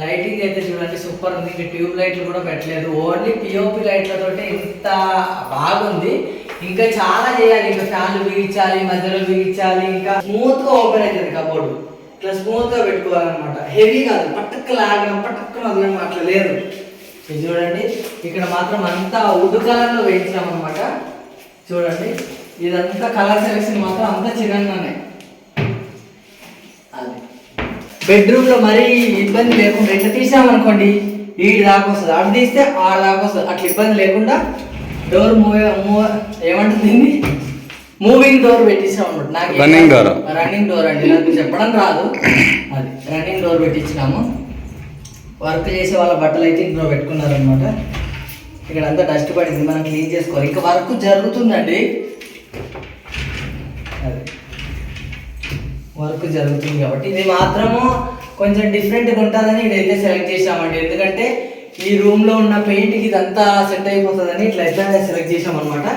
Lighting అయితే చూడండి super ఉంది. ఇంకా ట్యూబ్ లైట్లు కూడా పెట్టలేదు. ఓన్లీ పిఓపి లైట్లతో ఇంత బాగుంది. ఇంకా చాలా చేయాలి. ఇంకా ఫ్యాన్లు బిగించాలి మధ్యలో బిగించాలి ఇంకా స్మూత్గా ఓపెన్ అవుతుంది కబోర్డు. ఇట్లా స్మూత్గా పెట్టుకోవాలన్నమాట. హెవీ కాదు. పట్టుకు లాగడం పట్టుకు వదలడం అట్లా లేదు. ఇది చూడండి. ఇక్కడ మాత్రం అంతా ఉడు కలర్లో వేయించాం అనమాట చూడండి. ఇదంతా కలర్ సెలెక్షన్ మాత్రం అంతా చిన్నగానే అది బెడ్రూమ్లో మరీ ఇబ్బంది లేకుండా ఇట్లా తీసామనుకోండి ఈడు దాకా వస్తుంది అటు తీస్తే ఆడ దాకా వస్తుంది అట్లా ఇబ్బంది లేకుండా డోర్ మూవ్ మూవ్ ఏమంటుంది మూవింగ్ డోర్ పెట్టించాం అనమాట నాకు Running door. రన్నింగ్ డోర్ అండి. నాకు చెప్పడం రాదు. అది రన్నింగ్ డోర్ పెట్టించినాము. వర్క్ చేసే వాళ్ళ బట్టలు అయితే ఇందులో పెట్టుకున్నారనమాట ఇక్కడ అంతా డస్ట్ పడింది. మనం క్లీన్ చేసుకోవాలి. ఇంకా వర్క్ జరుగుతుందండి. వర్క్ జరుగుతుంది కాబట్టి ఇది మాత్రము కొంచెం డిఫరెంట్గా ఉంటుందని ఇదైతే సెలెక్ట్ చేసామండి ఎందుకంటే ఈ రూమ్లో ఉన్న పెయింట్కి ఇదంతా సెట్ అయిపోతుందని ఇట్లా అయితే సెలెక్ట్ చేసాం అనమాట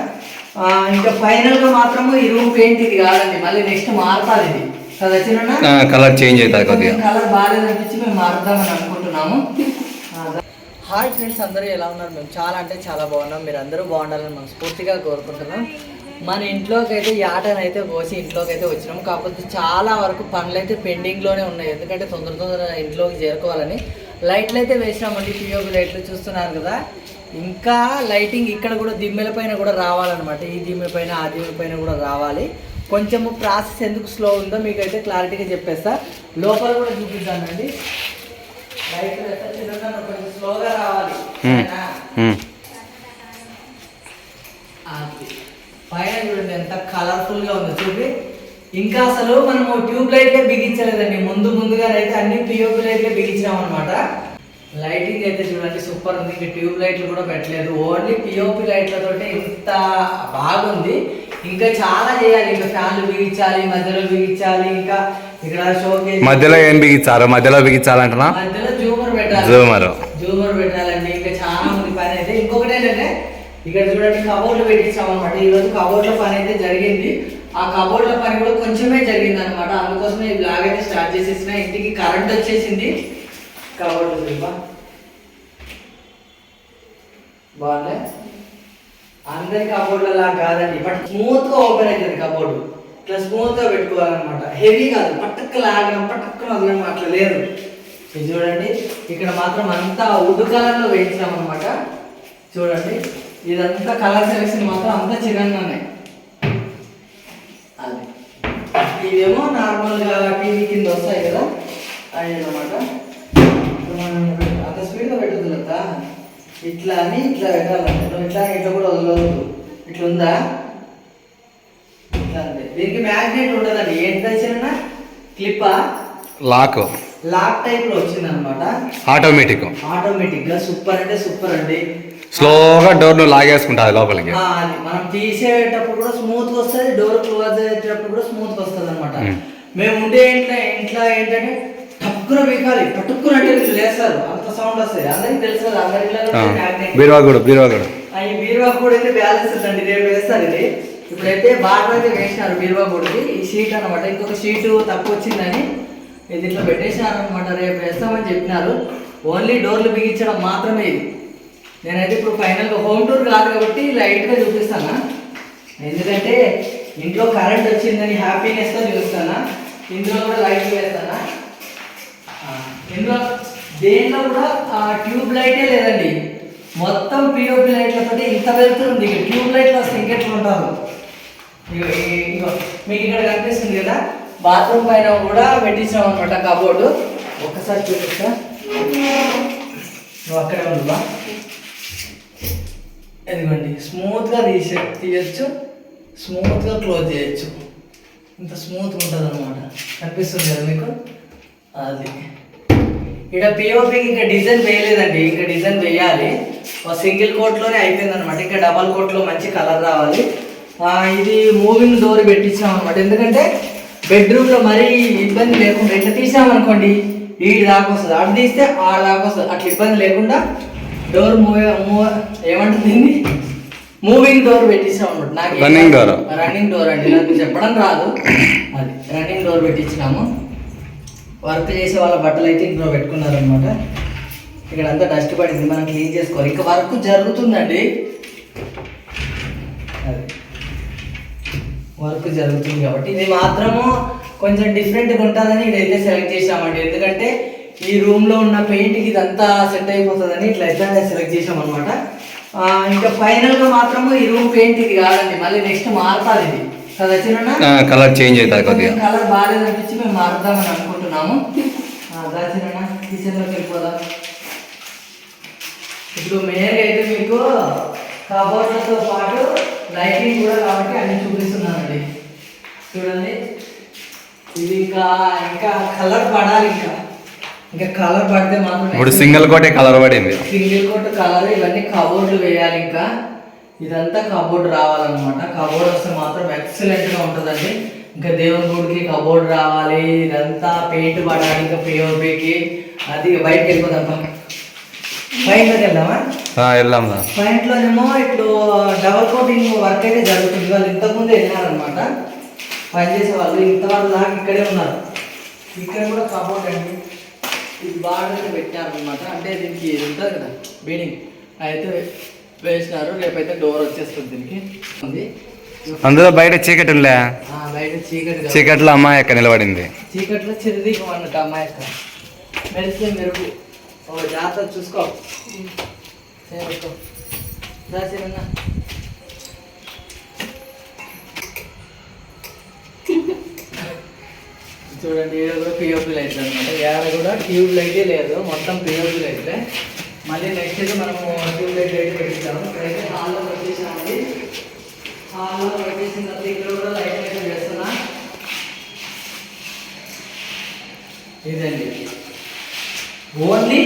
ఇంకా ఫైనల్గా మాత్రము ఈ రూమ్ పెయింట్ ఇది కాదండి. మళ్ళీ నెక్స్ట్ మారుతుంది ఇది. కలర్ చేంజ్ అవుతుంది కొద్దిగా. కలర్ బాగాలేదనిపించి మేము మారుద్దామని అనుకుంటున్నాము. హాయ్ ఫ్రెండ్స్ అందరూ ఎలా ఉన్నారు? మేము చాలా అంటే చాలా బాగున్నాం. మీరు అందరూ బాగుండాలని మనం స్ఫూర్తిగా కోరుకుంటున్నాం. మన ఇంట్లోకి అయితే యాటను అయితే కోసి ఇంట్లోకి అయితే వచ్చినాం. కాకపోతే చాలా వరకు పనులు అయితే పెండింగ్లోనే ఉన్నాయి. ఎందుకంటే తొందర తొందర ఇంట్లోకి చేరుకోవాలని. లైట్లు అయితే వేసినామండి పిఓపి లైట్లు చూస్తున్నారు కదా. ఇంకా లైటింగ్ ఇక్కడ కూడా దిమ్మెల పైన కూడా రావాలన్నమాట. ఈ దిమ్మె పైన ఆ దిమ్మె పైన కూడా రావాలి. కొంచెం ప్రాసెస్ ఎందుకు స్లో ఉందో మీకు అయితే క్లారిటీగా చెప్పేస్తా. లోపల కూడా చూపిద్దానండి లైట్లు కొంచెం స్లోగా రావాలి Hmm. సరేనా? ఉమ్. అది. పైన చూడండి ఎంత కలర్ఫుల్గా ఉందో. చూపి. ఇంకా అసలు మనము ట్యూబ్ లైట్లే బిగించలేదండి. ముందు ముందుగా అయితే అన్ని పిఓపి లైట్లే బిగించినాం అనమాట లైటింగ్ అయితే చూడండి సూపర్ ఉంది. ఇంకా ట్యూబ్ లైట్లు కూడా పెట్టలేదు. ఓన్లీ పిఓపి లైట్లతో ఇంత బాగుంది. ఇంకా చాలా చేయాలి. ఇంకా ఫ్యాన్లు బిగించాలి మధ్యలో బిగించాలి. ఇంకా ఇక్కడ షోకే మధ్యలో ఏం బిగించారు? మధ్యలో బిగించాలంటున్నా? మధ్యలో జూమర్ పెట్టాలి. జూమర్ జూమర్ పెట్టాలండి. ఇంకా చాలా ఉంది పని అయితే. ఇంకొకటి ఏంటంటే ఇక్కడ చూడండి కబోర్డ్లు పెట్టించాం అనమాట ఈ రోజు కబోర్డ్ల పని అయితే జరిగింది. ఆ కబోర్డ్ల పని కూడా కొంచెమే జరిగింది అనమాట అందుకోసమే ఈ బ్లాగ్ అయితే స్టార్ట్ చేసేసిన. ఇంటికి కరెంట్ వచ్చేసింది. కబోర్డ్లు చూపా బాగుంది? అందరి కబోర్డ్ల లాగా కాదండి. బట్ స్మూత్గా ఓపెన్ అవుతుంది కబోర్డు ఇట్లా స్మూత్గా పెట్టుకోవాలన్నమాట. హెవీ కాదు. పట్టుకు లాగడం పట్టుకు వదలడం అట్లా లేదు. ఇది చూడండి. ఇక్కడ మాత్రం అంతా వుడ్ కలర్లో వేయించాం అనమాట చూడండి. ఇదంతా కలర్ సెలెక్షన్ మాత్రం అంతా చిన్నగానే అది. ఇవేమో నార్మల్గా టీవీ కింద వస్తాయి కదా అవి అనమాట అంత స్పీడ్గా పెట్టదు కదా ఇట్లా అని ఇట్లా పెట్టాలంటే నువ్వు ఇట్లా ఇట్లా కూడా వదలవద్దు ఇట్లా ఉందా ఇట్లా అంతే. దీనికి మ్యాగ్నెట్ ఉండదండి. ఏంటి తెచ్చినా క్లిప్పా? లాక్. లాక్ టైప్లో వచ్చింది అనమాట ఆటోమేటిక్. ఆటోమేటిక్గా సూపర్ అంటే సూపర్ అండి. స్లోగా డోర్ను లాగేసుకుంటుంది లోపలికి. మనం తీసేటప్పుడు కూడా స్మూత్గా వస్తుంది డోర్ క్లోజ్ అయ్యేటప్పుడు కూడా స్మూత్గా వస్తుంది అనమాట. మేము ఉండే ఇంట్లో ఇంట్లో ఏంటంటే టక్కున పీకాలి అంటే లేస్తారు. అంత సౌండ్ వస్తుంది. అందరికి తెలుసు కదా అందరి ఇళ్ళలో ఆ, magnet. బీరువా కూడా బీరువా కూడా. ఈ బీరువా కూడా అయితే బ్యాలెన్స్ ఉందండి. రేపు వేస్తారు ఇది? ఇప్పుడైతే బాగా అయితే వేసినారు బీరువా ఈ షీట్ అన్నమాట. ఇంకొక షీటు తక్కువ వచ్చిందని ఇది ఇట్లా పెట్టేసినారు అనమాట రేపు వేస్తామని చెప్పినారు. ఓన్లీ డోర్లు బిగించడం మాత్రమే ఇది. నేనైతే ఇప్పుడు ఫైనల్గా హోమ్ టూర్ కాదు కాబట్టి లైట్గా చూపిస్తాను. ఎందుకంటే ఇంట్లో కరెంట్ వచ్చిందని హ్యాపీనెస్తో చూపిస్తాను. ఇందులో కూడా లైట్ వేస్తానా. ఇందులో దేనిలో కూడా ట్యూబ్ లైటే లేదండి. మొత్తం పిఓపి లైట్లతో ఇంత వెళ్తుంది ఇక ట్యూబ్ లైట్లు వస్తే ఇంకెట్లు ఉంటారు మీకు ఇక్కడ కనిపిస్తుంది కదా? బాత్రూమ్ పైన కూడా పెట్టించాం అనమాట కబోర్డు. ఒక్కసారి చూపిస్తా. నువ్వు అక్కడే ఉండువా ఇదిగోండి స్మూత్గా తీసే తీయచ్చు స్మూత్గా క్లోజ్ చేయొచ్చు. ఇంత స్మూత్గా ఉంటుంది అనమాట కనిపిస్తుంది కదా మీకు? అది. ఇక్కడ పిఓపికి ఇంకా డిజైన్ వేయలేదండి. ఇంకా డిజైన్ వేయాలి. ఒక సింగిల్ కోట్లోనే అయిపోయింది అనమాట ఇంకా డబల్ కోట్లో మంచి కలర్ రావాలి. ఇది మూవింగ్ డోర్ పెట్టించాం అనమాట ఎందుకంటే బెడ్రూమ్లో మరీ ఇబ్బంది లేకుండా ఇట్లా తీసామనుకోండి ఈ దాకా వస్తుంది. అటు తీస్తే ఆడ దాకా వస్తుంది. అట్లా ఇబ్బంది లేకుండా డోర్ మూవ్ మూవ్ ఏమంటుంది మూవింగ్ డోర్ పెట్టించాం అనమాట నాకు Running door. రన్నింగ్ డోర్ అండి. నాకు చెప్పడం రాదు. అది రన్నింగ్ డోర్ పెట్టించినాము. వర్క్ చేసే వాళ్ళ బట్టలు అయితే ఇంట్లో పెట్టుకున్నారనమాట ఇక్కడ అంతా డస్ట్ పడింది. మనం క్లీన్ చేసుకోవాలి. ఇంకా వర్క్ జరుగుతుందండి. అది. వర్క్ జరుగుతుంది కాబట్టి ఇది మాత్రము కొంచెం డిఫరెంట్గా ఉంటుందని ఇదైతే సెలెక్ట్ చేసామండి ఎందుకంటే ఈ రూమ్లో ఉన్న పెయింట్కి ఇదంతా సెట్ అయిపోతుందని ఇట్లా అయితే సెలెక్ట్ చేసాం అనమాట ఇంకా ఫైనల్గా మాత్రము ఈ రూమ్ పెయింట్ ఇది కాదండి మళ్ళీ నెక్స్ట్ మారుతుంది ఇది. కలర్ చేంజ్ అవుతుంది కొద్దిగా. కలర్ బాగాలేదు అనిపించి మేము మారుద్దామని అనుకుంటున్నాము. దాచిన కిచెన్లోకి వెళ్ళిపోదాం. ఇప్పుడు మెయిన్గా అయితే మీకు కబోర్డ్లతో పాటు లైటింగ్ కూడా కాబట్టి అన్ని చూపిస్తున్నానండి. చూడండి. ఇది ఇంకా ఇంకా కలర్ పడాలి ఇంకా. ఇంకా కలర్ పడితే మాత్రం ఇప్పుడు సింగిల్ కోటే కలర్ పడింది. సింగిల్ కోట్ కలర్ ఇవన్నీ కబోర్డ్లు వేయాలి ఇంకా. ఇదంతా కబోర్డ్ రావాలన్నమాట. కబోర్డ్ వస్తే మాత్రం ఎక్సలెంట్గా ఉంటుందండి. ఇంకా దేవుని గుడికి కబోర్డ్ రావాలి. ఇదంతా పెయింట్ పడాలి ఇంకా పిఓపికి అది బయటకు వెళ్ళిపోదాం. పా. పైనకి వెళ్దామా వెళ్దాం రా. పాయింట్లోనేమో ఇప్పుడు డబల్ కోటింగ్ వర్క్ అయితే జరుగుతుంది. వాళ్ళు ఇంతకుముందు వెళ్ళారనమాట పనిచేసే వాళ్ళు ఇంతవరకు దాకా ఇక్కడే ఉన్నారు. ఇక్కడ కూడా కబోర్డ్ అండి. ఇది బాగా పెట్టారనమాట అంటే దీనికి ఇది ఉంటుంది కదా బీడింగ్ అయితే వేసినారు రేపైతే డోర్ వచ్చేస్తుంది దీనికి. ఉంది. అందులో బయట చీకటి బయట చీకటి. చీకట్లో అమ్మాయి అక్కడ నిలబడింది. చీకట్లో చిరుదీపం అన్నట్టు అమ్మాయి యొక్క మెరిసే మెరుగు. ఓ జాగ్రత్త చూసుకో. చేరుకో దా చిన్న చూడండి ఈడ కూడా పిఓపి లైట్ అనమాట ఏడ కూడా ట్యూబ్ లైటే లేదు మొత్తం పిఓపి లైట్లే మళ్ళీ నెక్స్ట్ అయితే మనము ట్యూబ్ లైట్ లైట్ పెట్టిస్తాము ఇక్కడైతే హాల్లో పెట్టేసామండి హాల్లో పెట్టేసిన తర్వాత ఇక్కడ కూడా లైట్ అయితే చేస్తున్నా. ఇదండి. ఓన్లీ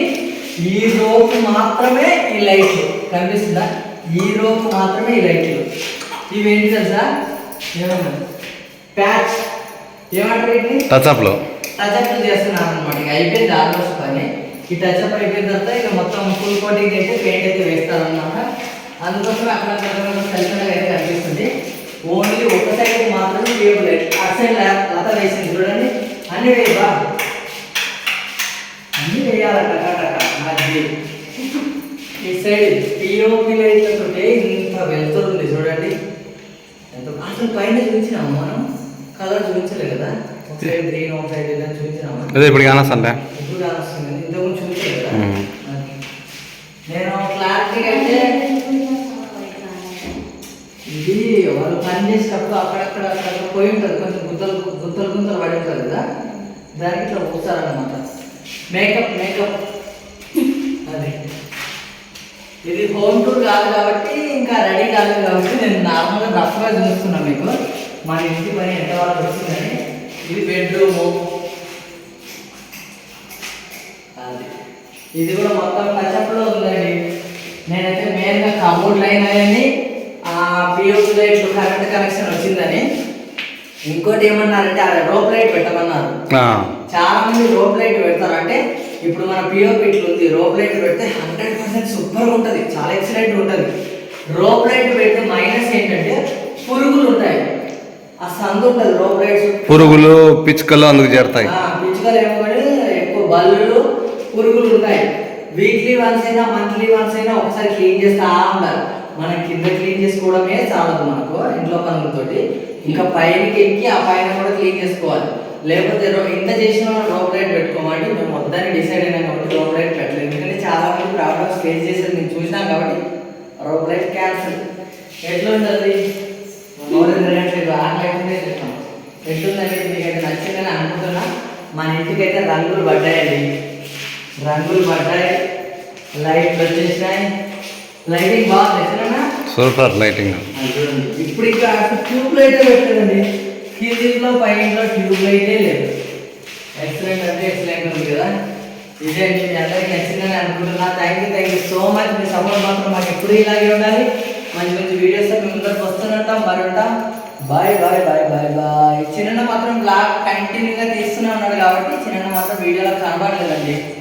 ఈ రోపు మాత్రమే ఈ లైట్లు కనిపిస్తుందా? ఈ రోపు మాత్రమే ఈ లైట్లు ఇవేంటి తెలుసా? ఏమన్నా? ప్యాచ్ టచ్అప్లో టచ్అప్ చేస్తున్నాను అనమాట ఇక అయిపోయింది ఆల్మోస్ట్ పని. ఈ టచ్అప్ అయిపోయిన తర్వాత ఇక మొత్తం ఫుల్ కోటింగ్ అయితే పెయింట్ అయితే వేస్తారనమాట అందుకోసం అక్కడ సెల్ఫ్గా అయితే కనిపిస్తుంది. ఓన్లీ ఒక సైడ్ మాత్రమే టేబుల్ అటు సైడ్ లత వేసింది చూడండి. అన్ని వేయబా అన్ని వేయాలట మధ్య. ఈ సైడ్ పిఓపి లైట్లతో ఇంత వెళ్తుంది చూడండి. ఎంత అసలు పైన చూపించినాము మనం కలర్ కదా? ఒక సైడ్ గ్రీన్ ఒక సైడ్ ఇలా చూపించినాము? అదే ఇప్పుడు కానొస్తుండే ఇప్పుడు కానొస్తుంది ఇంతకుముందు చూపించలేదు కదా. నేను క్లారిటీగా అయితే ఇది వాళ్ళు పని చేసేటప్పుడు అక్కడక్కడ అక్కడ పోయి ఉంటుంది. కొంచెం గుంతలు గుంతలు గుంతలు పడి ఉంటుంది కదా? దానికి ఇట్లా పూస్తారనమాట మేకప్ మేకప్ అది. ఇది హోమ్ టూర్ కాదు కాబట్టి ఇంకా రెడీ కాలేదు కాబట్టి నేను నార్మల్గా రఫ్గా చూస్తున్నాను మీకు. మన ఇంటి పని ఎంత వరకు వచ్చిందని? ఇది బెడ్రూము అది. ఇది కూడా మొత్తం టచ్అప్లో ఉందండి. నేనైతే మెయిన్గా కబోర్డ్ లైన్ అయ్యని పిఓపి లైట్ కరెంట్ కనెక్షన్ వచ్చిందని. ఇంకోటి ఏమన్నారంటే ఆ రోప్ లైట్ పెట్టమన్నారు. చాలా మంది రోప్ లైట్ పెడతారు అంటే ఇప్పుడు మన పిఓపి ఇట్లా ఉంది రోప్ లైట్ పెడితే హండ్రెడ్ పర్సెంట్ సూపర్ ఉంటుంది. చాలా ఎక్సలెంట్ ఉంటుంది. రోప్ లైట్ పెడితే మైనస్ ఏంటంటే పురుగులు ఉంటాయి ఆ సందు ఉంటుంది రోప్ లైట్స్ పురుగులు పిచ్చుకలు అందుకు చేరుతాయి. పిచ్చుకలు ఏమో కానీ ఎక్కువ బల్లులు పురుగులు ఉంటాయి. వీక్లీ వన్స్ అయినా మంత్లీ వన్స్ అయినా ఒకసారి క్లీన్ చేస్తా ఉండాలి మనం కింద క్లీన్ చేసుకోవడమే చాలదు మనకు ఇంట్లో పనులతోటి. ఇంకా పైనకి ఎక్కి ఆ పైన కూడా క్లీన్ చేసుకోవాలి. లేకపోతే రో- ఇంత చేసిన రోప్ లైట్ పెట్టుకోమండి మేము వద్దని డిసైడ్ అయినా కాబట్టి రోప్ లైట్ పెట్టలేదు ఎందుకంటే చాలా మంది ప్రాబ్లమ్స్ ఫేస్ చేసేది నేను చూసినాం కాబట్టి రోప్ లైట్ క్యాన్సిల్ ఎట్లా ఉంటుంది? మన ఇంటికైతే రంగులు పడ్డాయండి. రంగులు పడ్డాయి. లైట్లు వచ్చేసినాయి. లైటింగ్ బాగా నచ్చినా సూపర్ లైటింగ్. ఇప్పుడు ఇంకా ట్యూబ్ లైటే పెట్టలేదండి. కిందిలో పైన ట్యూబ్ లైటే లేదు. ఎక్సలెంట్ అంటే ఎక్సలెంట్ ఉంది కదా. ఇదే మీ అందరికీ నచ్చిందని అనుకుంటున్నా. Thank you thank you so much me support మాత్రం మాకు ఎప్పుడు ఇలాగే ఉండాలి. మంచి మంచి వీడియోస్ మీ ముందరికి వస్తున్నట్టాం మరి ఉంటాం bye bye bye bye bye. చిన్న మాత్రం బ్లాగ్ కంటిన్యూగా తీస్తూనే ఉన్నాడు కాబట్టి చిన్న మాత్రం వీడియోలో కనబడలేదండి.